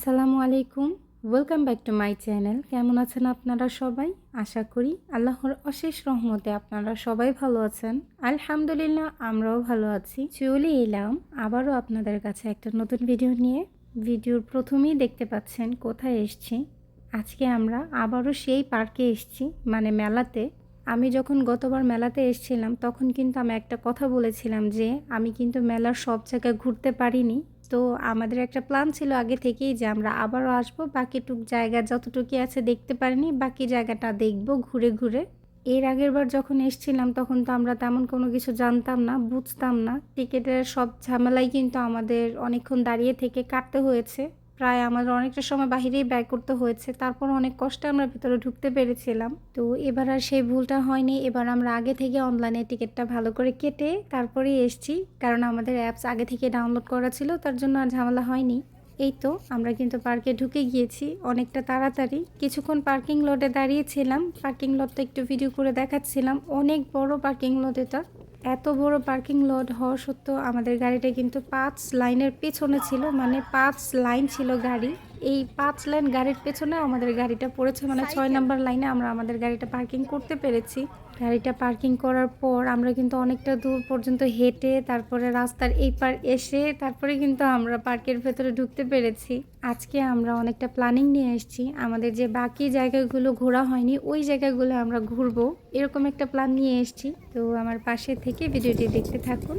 আসসালামু আলাইকুম। Welcome back to my channel কেমন আছেন আপনারা সবাই? আশা করি আল্লাহর অশেষ রহমতে আপনারা সবাই ভালো আছেন। আলহামদুলিল্লাহ, আমরাও ভালো আছি। চলে এলাম আবারও আপনাদের কাছে একটা নতুন ভিডিও নিয়ে। ভিডিওর প্রথমেই দেখতে পাচ্ছেন কোথায় এসছি। আজকে আমরা আবারও সেই পার্কে এসছি মানে মেলাতে। আমি যখন গতবার মেলাতে এসেছিলাম, তখন কিন্তু আমি একটা কথা বলেছিলাম যে, আমি কিন্তু মেলার সব জায়গায় ঘুরতে পারিনি। তো আমাদের একটা প্ল্যান ছিল আগে থেকেই যে আমরা আবারও আসব। বাকিটুক জায়গা যতটুকু আছে দেখতে পারিনি, বাকি জায়গাটা দেখব ঘুরে ঘুরে। এর আগের বার যখন এসছিলাম তখন তো আমরা তেমন কোনো কিছু জানতাম না, বুঝতাম না। টিকিটের সব ঝামেলাই কিন্তু আমাদের অনেকক্ষণ দাঁড়িয়ে থেকে কাটতে হয়েছে। প্রায় আমাদের অনেকটা সময় বাহিরেই ব্যয় করতে হয়েছে। তারপর অনেক কষ্টে আমরা ভিতরে ঢুকতে পেরেছিলাম। তো এবার আর সেই ভুলটা হয়নি। এবার আমরা আগে থেকে অনলাইনে টিকিটটা ভালো করে কেটে তারপরেই এসছি। কারণ আমাদের অ্যাপস আগে থেকে ডাউনলোড করা ছিল, তার জন্য আর ঝামেলা হয়নি। এই তো আমরা কিন্তু পার্কে ঢুকে গিয়েছি অনেকটা তাড়াতাড়ি। কিছুক্ষণ পার্কিং লটে দাঁড়িয়েছিলাম। পার্কিং লটটা একটু ভিডিও করে দেখাচ্ছিলাম। অনেক বড় পার্কিং লট এটা। এত বড় পার্কিং লট হওয়া সত্ত্বেও আমাদের গাড়িটা কিন্তু পাঁচ লাইনের পেছনে ছিল মানে পাঁচ লাইন ছিল গাড়ি। এই পাঁচ লাইন গাড়ির পেছনে আমাদের গাড়িটা পড়েছে মানে ছয় নাম্বার লাইনে আমরা আমাদের গাড়িটা পার্কিং করতে পেরেছি। গাড়িটা পার্কিং করার পর আমরা কিন্তু অনেকটা দূর পর্যন্ত হেঁটে তারপরে রাস্তার এই পার এসে তারপরে কিন্তু আমরা পার্কের ভেতরে ঢুকতে পেরেছি। আজকে আমরা অনেকটা প্ল্যানিং নিয়ে এসেছি। আমাদের যে বাকি জায়গাগুলো ঘোরা হয়নি, ওই জায়গাগুলো আমরা ঘুরবো। এরকম একটা প্ল্যান নিয়ে এসেছি। তো আমার পাশে থেকে ভিডিওটি দেখতে থাকুন।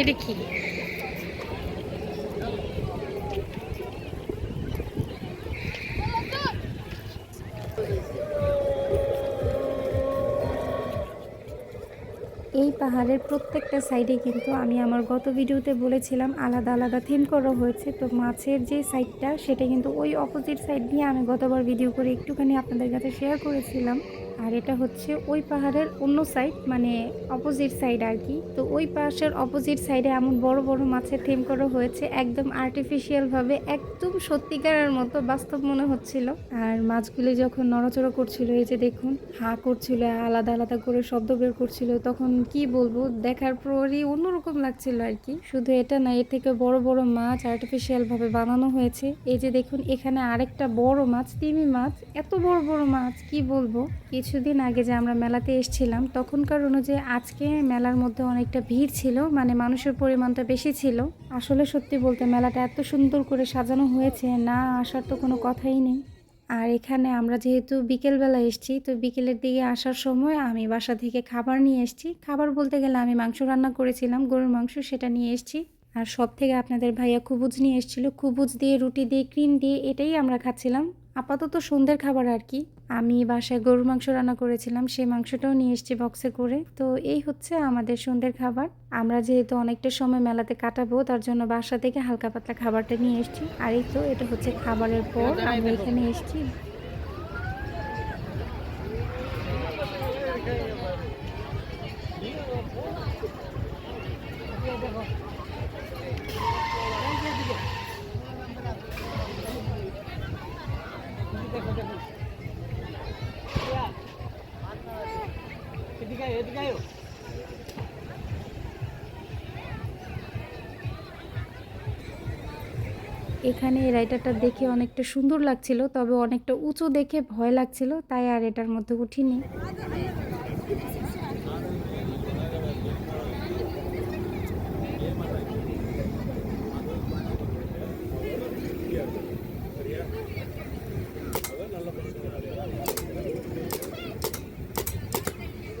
এটা কি পাহাড়ের প্রত্যেকটা সাইডে কিন্তু আমি আমার গত ভিডিওতে বলেছিলাম আলাদা আলাদা থিম করা হয়েছে। তো মাছের যে সাইডটা সেটা কিন্তু ওই অপোজিট সাইড দিয়ে আমি গতবার ভিডিও করে একটুখানি আপনাদের কাছে শেয়ার করেছিলাম। আর এটা হচ্ছে ওই পাহাড়ের অন্য সাইড মানে অপোজিট সাইড আর কি। তো ওই পাশের অপোজিট সাইডে এমন বড় বড় মাছের থিম করা হয়েছে, একদম আর্টিফিশিয়ালভাবে একদম সত্যিকারের মতো বাস্তব মনে হচ্ছিল। আর মাছগুলি যখন নড়াচড়া করছিল, এই যে দেখুন, হা করছিল, আলাদা আলাদা করে শব্দ বের করছিল, তখন কি বলব, দেখার পরই অন্যরকম লাগছিল আর কি। শুধু এটা না, এর থেকে বড় বড় মাছ আর্টিফিশিয়ালভাবে বানানো হয়েছে। এই যে দেখুন, এখানে আরেকটা বড় মাছ, তিমি মাছ, এত বড় বড় মাছ, কি বলব? কিছুদিন আগে যে আমরা মেলাতে এসেছিলাম, তখনকার অনুযায়ী আজকে মেলার মধ্যে অনেকটা ভিড় ছিল মানে মানুষের পরিমাণটা বেশি ছিল। আসলে সত্যি বলতে মেলাটা এত সুন্দর করে সাজানো হয়েছে, না আসার তো কোনো কথাই নেই। আর এখানে আমরা যেহেতু বিকেলবেলা এসেছি, তো বিকেলের দিকে আসার সময় আমি বাসা থেকে খাবার নিয়ে এসেছি। খাবার বলতে গেলে আমি মাংস রান্না করেছিলাম, গরুর মাংস সেটা নিয়ে এসেছি। আর সব থেকে আপনাদের ভাইয়া খুবুজ নিয়ে এসেছিল। খুবুজ দিয়ে, রুটি দিয়ে, ক্রিম দিয়ে, এটাই আমরা খাচ্ছিলাম। আপাতত সন্ধ্যের খাবার আর কি। আমি বাসায় গরুর মাংস রান্না করেছিলাম, সেই মাংসটাও নিয়ে এসেছি বক্সে করে। তো এই হচ্ছে আমাদের সন্ধ্যের খাবার। আমরা যেহেতু অনেকটা সময় মেলাতে কাটাবো, তার জন্য বাসা থেকে হালকা পাতলা খাবারটা নিয়ে এসেছি। আর এই তো, এটা হচ্ছে খাবারের পর, আমি এখানে এসেছি। এখানে এই রাইডারটা দেখে অনেকটা সুন্দর লাগছিল, তবে অনেকটা উঁচু দেখে ভয় লাগছিল, তাই আর এটার মধ্যে উঠিনি।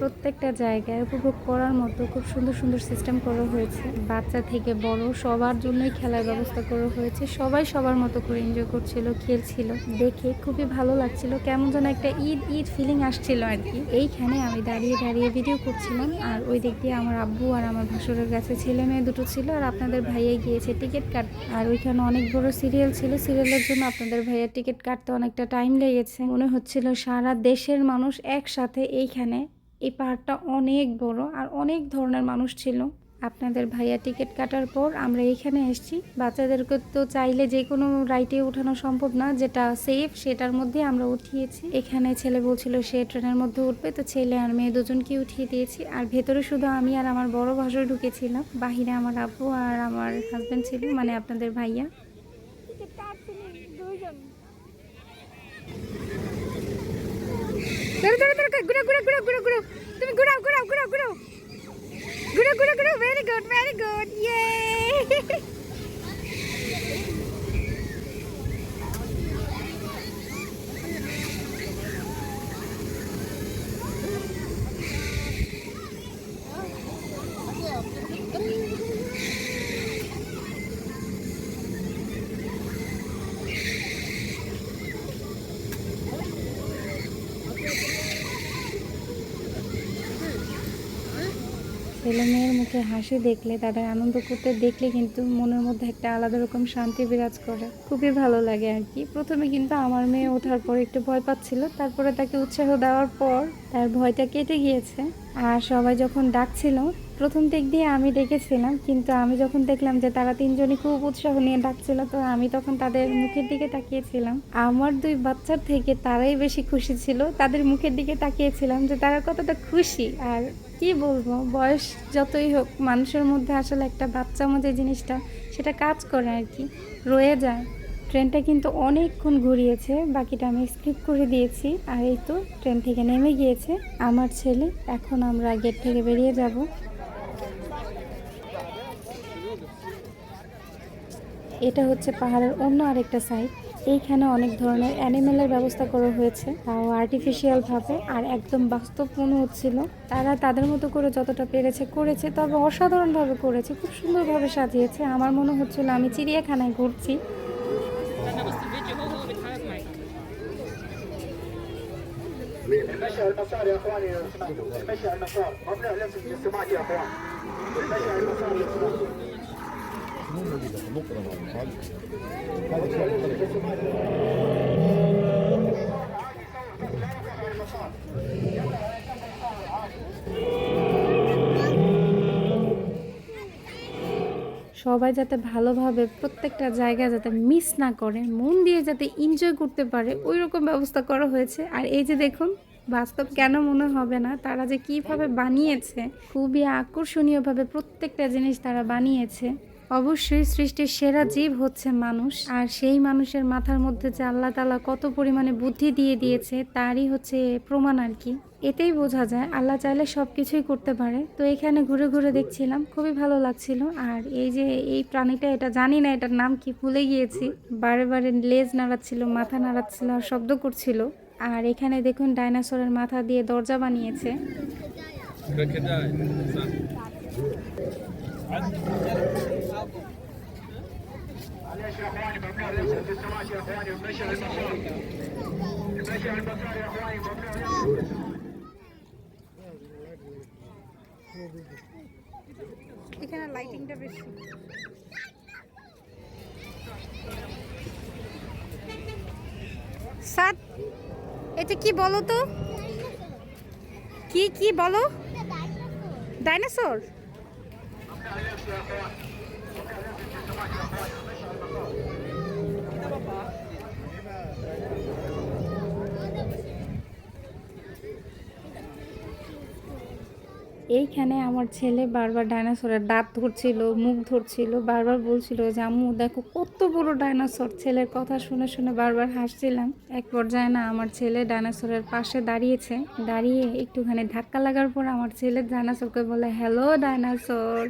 প্রত্যেকটা জায়গায় উপভোগ করার মতো খুব সুন্দর সুন্দর সিস্টেম করা হয়েছে। বাচ্চা থেকে বড় সবার জন্যই খেলার ব্যবস্থা করা হয়েছে। সবাই সবার মতো করে এনজয় করছিল, খেলছিল, দেখে খুবই ভালো লাগছিল। কেমন যেন একটা ঈদ ঈদ ফিলিং আসছিল আর কি। এইখানে আমি দাঁড়িয়ে দাঁড়িয়ে ভিডিও করছিলাম আর ওই দিক দিয়ে আমার আব্বু আর আমার ভাসুরের কাছে ছেলে মেয়ে দুটো ছিল আর আপনাদের ভাইয়া গিয়েছে টিকিট কাট আর ওইখানে অনেক বড় সিরিয়াল ছিল। সিরিয়ালের জন্য আপনাদের ভাইয়া টিকিট কাটতে অনেকটা টাইম লেগেছে। মনে হচ্ছিল সারা দেশের মানুষ একসাথে এইখানে এই পাহাড়টা অনেক বড় আর অনেক ধরনের মানুষ ছিল। আপনাদের ভাইয়া টিকিট কাটার পর আমরা এখানে এসেছি। বাচ্চাদেরকে তো চাইলে যে কোনো রাইটে ওঠানো সম্ভব না, যেটা সেফ সেটার মধ্যে আমরা উঠিয়েছি। এখানে ছেলে বলছিল সে ট্রেনের মধ্যে উঠবে, তো ছেলে আর মেয়ে দুজনকে উঠিয়ে দিয়েছি। আর ভেতরে শুধু আমি আর আমার বড় ভাষায় ঢুকেছিলাম। বাহিরে আমার আব্বু আর আমার হাজব্যান্ড ছিল মানে আপনাদের ভাইয়া। ধরো ধরো ধরো ঘুরো ঘুরো ঘুরো ঘুরো ঘুরো তুমি ঘুরাও ঘুরাও ঘুরাও ঘুরাও ঘুরো ঘুরো ঘুরো ভেরি গুড ভেরি গুড ইয়ে ছেলে মেয়ের মুখে হাসি দেখলে, তাদের আনন্দ করতে দেখলে কিন্তু মনের মধ্যে একটা আলাদা রকম শান্তি বিরাজ করে। খুবই ভালো লাগে আর কি। প্রথমে কিন্তু আমার মেয়ে ওঠার পর একটু ভয় পাচ্ছিল, তারপরে তাকে উৎসাহ দেওয়ার পর তার ভয়টা কেটে গিয়েছে। আর সবাই যখন ডাকছিল, প্রথম দিক দিয়ে আমি ডেকেছিলাম, কিন্তু আমি যখন দেখলাম যে তারা তিনজনই খুব উৎসাহ নিয়ে ডাকছিল, তো আমি তখন তাদের মুখের দিকে তাকিয়েছিলাম। আমার দুই বাচ্চার থেকে তারাই বেশি খুশি ছিল, তাদের মুখের দিকে তাকিয়েছিলাম যে তারা কতটা খুশি। আর কি বলব, বয়স যতই হোক, মানুষের মধ্যে আসলে একটা বাচ্চা মধ্যে জিনিসটা, সেটা কাজ করে আর কি, রয়ে যায়। ট্রেনটা কিন্তু অনেকক্ষণ ঘুরিয়েছে, বাকিটা আমি স্কিপ করে দিয়েছি। আর এই তো ট্রেন থেকে নেমে গিয়েছে আমার ছেলে। এখন আমরা গেট থেকে বেরিয়ে যাব। এটা হচ্ছে পাহাড়ের অন্য আরেকটা সাইড এইখানে অনেক ধরনের অ্যানিমেলের ব্যবস্থা করা হয়েছে, তাও আর্টিফিশিয়ালভাবে আর একদম বাস্তব হচ্ছিল, তারা তাদের মতো করে যতটা পেরেছে করেছে, তবে অসাধারণভাবে করেছে। খুব সুন্দরভাবে সাজিয়েছে। আমার মনে হচ্ছিল আমি চিড়িয়াখানায় ঘুরছি। المشي على المسار يا إخواني المشي على المسار ممنوع لمس الجسمات يا إخوان. المشي على المسار সবাই যাতে ভালোভাবে প্রত্যেকটা জায়গা যাতে মিস না করে, মন দিয়ে যাতে এনজয় করতে পারে ওই রকম ব্যবস্থা করা হয়েছে। আর এই যে দেখুন, বাস্তব কেন মনে হবে না, তারা যে কীভাবে বানিয়েছে, খুবই আকর্ষণীয়ভাবে প্রত্যেকটা জিনিস তারা বানিয়েছে। অবশ্যই সৃষ্টির সেরা জীব হচ্ছে মানুষ। আর সেই মানুষের মাথার মধ্যে যে আল্লাহ তালা কত পরিমাণে বুদ্ধি দিয়ে দিয়েছে, তারই হচ্ছে প্রমাণ আর কি। এতেই বোঝা যায়, আল্লাহ চাইলে সব কিছুই করতে পারে। তো এখানে ঘুরে ঘুরে দেখছিলাম, খুবই ভালো লাগছিল। আর এই যে এই প্রাণীটা, এটা জানি না এটার নাম কি, ভুলে গিয়েছি। বারে বারে লেজ নাড়াচ্ছিল, মাথা নাড়াচ্ছিল, আর শব্দ করছিল। আর এখানে দেখুন, ডাইনোসরের মাথা দিয়ে দরজা বানিয়েছে। معلش يا اخواني ممنوع لبس السماعات يا اخواني المشي المسار المشي المسار يا اخواني ممنوع لبس এখানে লাইটিংটা বেশি সাত এটা কি বলো তো কি কি বলো ডাইনোসর এইখানে আমার ছেলে বারবার ডাইনোসরের দাঁত ধরছিল, মুখ ধরছিল, বারবার বলছিল যে, আম্মু, দেখো কত বড় ডাইনোসর। ছেলের কথা শুনে শুনে বারবার হাসছিলাম। এক পর্যায়ে না আমার ছেলে ডাইনোসরের পাশে দাঁড়িয়েছে। দাঁড়িয়ে একটুখানি ধাক্কা লাগার পর আমার ছেলে ডাইনোসরকে বলে, হ্যালো ডাইনোসর।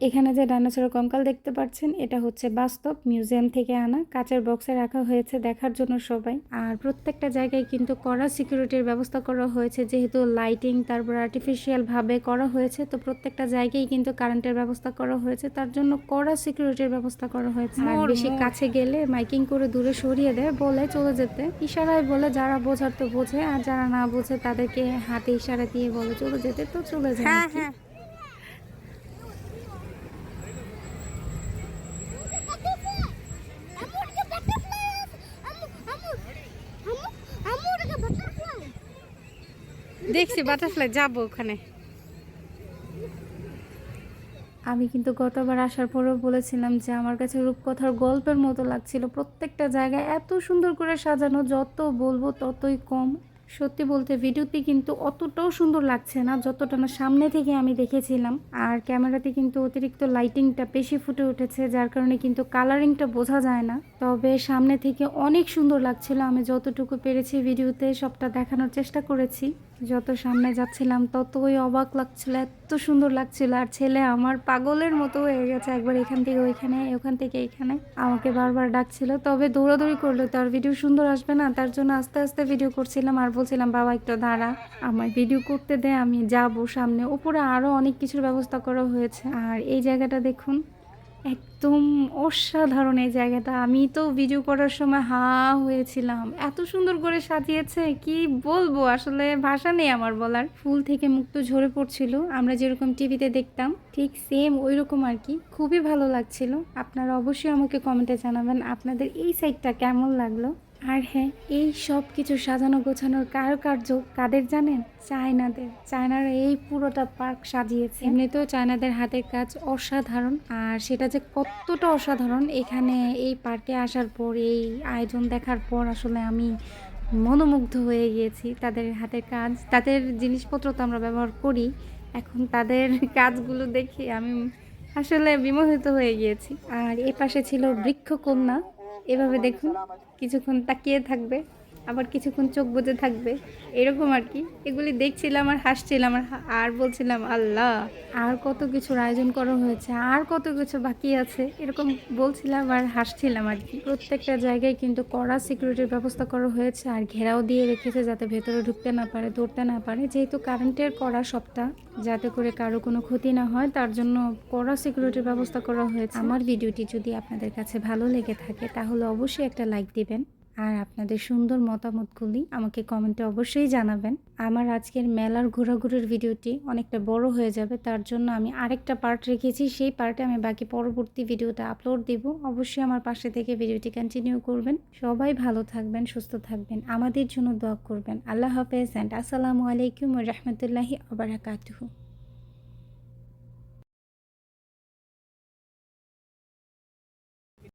এখানে যে ডাইনোসরের কঙ্কাল দেখতে পাচ্ছেন এটা হচ্ছে বাস্তব মিউজিয়াম থেকে আনা। কাচের বক্সে রাখা হয়েছে দেখার জন্য সবাই। আর প্রত্যেকটা জায়গায় কিন্তু কড়া সিকিউরিটির ব্যবস্থা করা হয়েছে যেহেতু লাইটিং তারপর আর্টিফিশিয়াল ভাবে করা হয়েছে তো প্রত্যেকটা জায়গায় কিন্তু কারেন্টের ব্যবস্থা করা হয়েছে। তার জন্য কড়া সিকিউরিটির ব্যবস্থা করা হয়েছে। আর বেশি কাছে গেলে মাইকিং করে দূরে সরিয়ে দেয় বলে চলে যেতে। ইশারায় বলে যারা বোঝার তো বোঝে আর যারা না বোঝে তাদেরকে হাতে ইশারা দিয়ে বলে চলে যেতে তো চলে যায় দেখছি বাটারফ্লাই যাব ওখানে। আমি কিন্তু গতবার আসার পরেও বলেছিলাম যে আমার কাছে রূপকথার গল্পের মতো লাগছিল। প্রত্যেকটা জায়গায় এত সুন্দর করে সাজানো, যত বলব ততই কম। সত্যি বলতে ভিডিওতে কিন্তু অতটাও সুন্দর লাগছে না, যতটা না সামনে থেকে আমি দেখেছিলাম। আর ক্যামেরাতে কিন্তু অতিরিক্ত লাইটিংটা বেশি ফুটে উঠেছে, যার কারণে কিন্তু কালারিংটা বোঝা যায় না। তবে সামনে থেকে অনেক সুন্দর লাগছিল, আমি যতটুকু পেরেছি ভিডিওতে সবটা দেখানোর চেষ্টা করেছি। যত সামনে যাচ্ছিলাম ততই অবাক লাগছিল এত সুন্দর লাগছিল, আর ছেলে আমার পাগলের মতো হয়ে গেছে একবার এখান থেকে ওইখানে, ওখান থেকে এখানে। আমাকে বারবার ডাকছিল, তবে দৌড়াদৌড়ি করল তার ভিডিও সুন্দর আসবে না, তার জন্য আস্তে আস্তে ভিডিও করছিলাম আর বলছিলাম, বাবা, একটু দাঁড়া, আমার ভিডিও করতে দে, আমি যাব সামনে। উপরে আরও অনেক কিছুর ব্যবস্থা করা হয়েছে। আর এই জায়গাটা দেখুন একদম অসাধারণ এই জায়গাটা। আমি তো ভিডিও করার সময় হা হয়েছিলাম। এত সুন্দর করে সাজিয়েছে, কি বলব? আসলে ভাষা নেই আমার বলার। ফুল থেকে মুক্ত ঝরে পড়ছিল, আমরা যেরকম টিভিতে দেখতাম, ঠিক সেম ওই রকম আর কি। খুবই ভালো লাগছিল। আপনারা অবশ্যই আমাকে কমেন্টে জানাবেন আপনাদের এই সাইডটা কেমন লাগল। আর হ্যাঁ এই সব কিছু সাজানো গোছানোর কারুকার্য কাদের জানেন? চায়নাদের। চায়নারা এই পুরোটা পার্ক সাজিয়েছে। এমনিতেও চায়নাদের হাতের কাজ অসাধারণ, আর সেটা যে কতটা অসাধারণ, এখানে এই পার্কে আসার পর, এই আয়োজন দেখার পর আসলে আমি মনোমুগ্ধ হয়ে গিয়েছি। তাদের হাতের কাজ, তাদের জিনিসপত্র তো আমরা ব্যবহার করি। এখন তাদের কাজগুলো দেখে আমি আসলে বিমোহিত হয়ে গিয়েছি। আর এ পাশে ছিল বৃক্ষকন্যা। এভাবে দেখুন কিছুক্ষণ তাকিয়ে থাকবে। আবার কিছুক্ষণ চোখ বুজে থাকবে। এরকম আর কি। এগুলি দেখছিলাম আর হাসছিলাম আর আর বলছিলাম, আল্লাহ, আর কত কিছুর আয়োজন করা হয়েছে, আর কত কিছু বাকি আছে? এরকম বলছিলাম আর হাসছিলাম আর কি। প্রত্যেকটা জায়গায় কিন্তু কড়া সিকিউরিটির ব্যবস্থা করা হয়েছে আর ঘেরাও দিয়ে রেখেছে যাতে ভেতরে ঢুকতে না পারে দৌড়তে না পারে। যেহেতু কারেন্টের কড়া সবটা, যাতে করে কারও কোনো ক্ষতি না হয়, তার জন্য কড়া সিকিউরিটির ব্যবস্থা করা হয়েছে। আমার ভিডিওটি যদি আপনাদের কাছে ভালো লেগে থাকে, তাহলে অবশ্যই একটা লাইক দিবেন। আর আপনাদের সুন্দর মতামতগুলি আমাকে কমেন্টে অবশ্যই জানাবেন। আমার আজকের মেলার ঘোরাঘুরির ভিডিওটি অনেকটা বড় হয়ে যাবে, তার জন্য আমি আরেকটা পার্ট রেখেছি। সেই পার্টে আমি বাকি পরবর্তী ভিডিওটা আপলোড দিব। অবশ্যই আমার পাশে থেকে ভিডিওটি কন্টিনিউ করবেন। সবাই ভালো থাকবেন, সুস্থ থাকবেন। আমাদের জন্য দোয়া করবেন। আল্লাহ হাফেজ অ্যান্ড আসসালামু আলাইকুম রহমতুল্লাহি আবরাকাতুহু